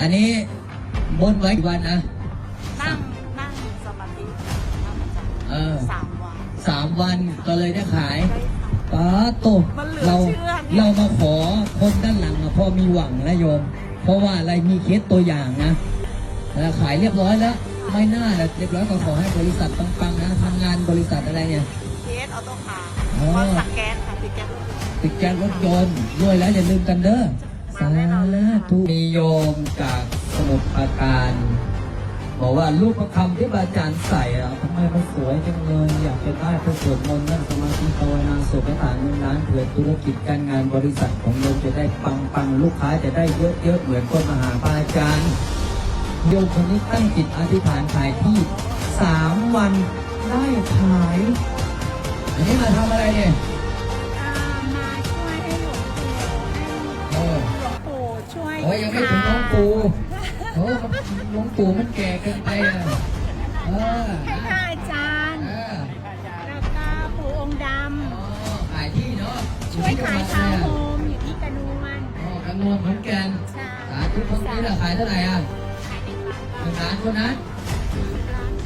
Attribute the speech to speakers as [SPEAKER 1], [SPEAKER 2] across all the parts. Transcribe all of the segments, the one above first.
[SPEAKER 1] อันนี้บนไว้กี่วันนะ
[SPEAKER 2] นั่งนั่งสมาธินั่งอาจารย์
[SPEAKER 1] เออ
[SPEAKER 2] สามวัน
[SPEAKER 1] สามวันก็เลยได้ขาย
[SPEAKER 2] ได้ค่ะ
[SPEAKER 1] ป้าโต
[SPEAKER 2] มันเหลือ
[SPEAKER 1] เรา
[SPEAKER 2] เชื่อเนี่ย
[SPEAKER 1] เรามาขอคนด้านหลังอะพอมีหวังนะโยม เพราะว่าอะไรมีเคสตัวอย่างนะแล้วขายเรียบร้อยแล้ว ไม่น่าละเรียบร้อยก็ขอให้บริษัทปังๆนะทำงานบริษัทอะไรเนี่ย
[SPEAKER 2] เคสออโต้คาร์
[SPEAKER 1] อ๋อ
[SPEAKER 2] บอลสักแก๊สค่ะติดแก๊สรถยนต์
[SPEAKER 1] ติดแก๊สรถยนต์ด้วยแล้วอย่าลืมกันเด้อ สาธุมีโยมจากสมุทรปราการบอกว่ารูปประคำที่อาจารย์ใส่อะทำไมมันสวยจังเลย อยากจะได้เพื่อสวดมนต์นั่งสมาธิภาวนาสุขฐานเงินล้านเผื่อธุรกิจการงานบริษัทของโยมจะได้ปังปังลูกค้าจะได้เยอะๆเหมือนคนมหาปาอาจารย์โยมคนนี้ตั้งจิตอธิษฐานขายที่สามวันได้ขายอันนี้มาทำอะไรเนี่ย
[SPEAKER 2] อ้ยยั
[SPEAKER 1] งไม่ถึงหลวงปูโอ้หลวงปูมันแก่เกินไปอะเออ
[SPEAKER 2] ให้พระอาจารย์
[SPEAKER 1] เออ
[SPEAKER 2] แล้วก็ปู่องค์ด
[SPEAKER 1] อ๋อขายที่เนาะำ
[SPEAKER 2] ช่วยขายทาวน์โฮมอยู่ที่กระนวน
[SPEAKER 1] อ๋อกระนวลเหมือนกัน
[SPEAKER 2] ใช่
[SPEAKER 1] สาธุคนนี้ละขายเท่าไหร่อะ
[SPEAKER 2] ขายในร้าน
[SPEAKER 1] หนึ่งล้านคนนั้น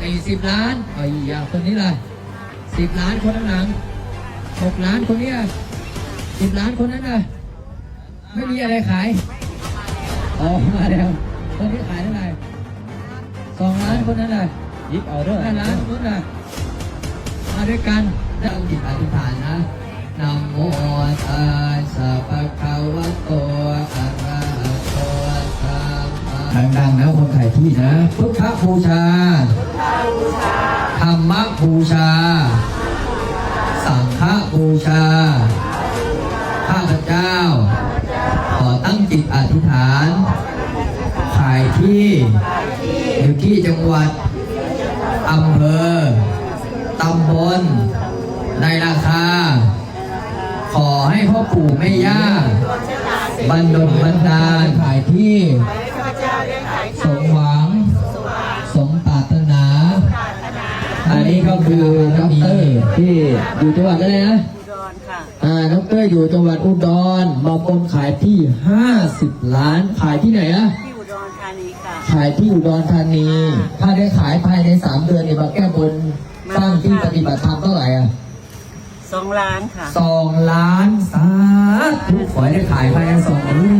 [SPEAKER 1] สี่สิบล้านไอ้ยาคนนี้ล่ะสิบล้านคนข้างหลังหกล้านคนเนี้สิบล้านคนนั้นน่ะไม่มีอะไรขาย อ๋อมาแล้วคนนี้ขายเท่าไหร่สองล้านคนนั้นน่ะ
[SPEAKER 3] ยิบเอาเด้อ
[SPEAKER 1] ห้าล้านคนน่ะมาด้วยกันตั้งจิตอธิษฐานนะนะโมตัสสะภะคะวะโตอะระหะโตสัมมาดังๆนะคนขายที่นะพุทธบูชาธรรมบูชา สังฆบูชา ข้าพเจ้า ขอตั้งจิตอธิษฐานขาย ที่อยู่ที่จังหวัดอำเภอตำบลในราคา ขอให้พ่อปู่แม่ย่าบันดลบันดาลขายที่ สมหวัง สมปรารถนา อันนี้ก็คือน้องเต้ยที่อยู่จังหวัดอะไรนะ
[SPEAKER 2] อ่า
[SPEAKER 1] น้องเต้ยอยู่จังหวัดอุดรมาบนขายที่ 50 ล้านขายที่ไหนนะ
[SPEAKER 2] ดรธานีค่ะ
[SPEAKER 1] ขายที่อุดรธานี ถ้าได้ขายภายในสามเดือนเนี่ยมาแก้บนสร้างที่ปฏิบัติธรรมเท่าไหร่อะ
[SPEAKER 2] สองล้านค่ะ
[SPEAKER 1] สองล้านสาธุขอให้ได้ขายภายในสองเดือนเนาะ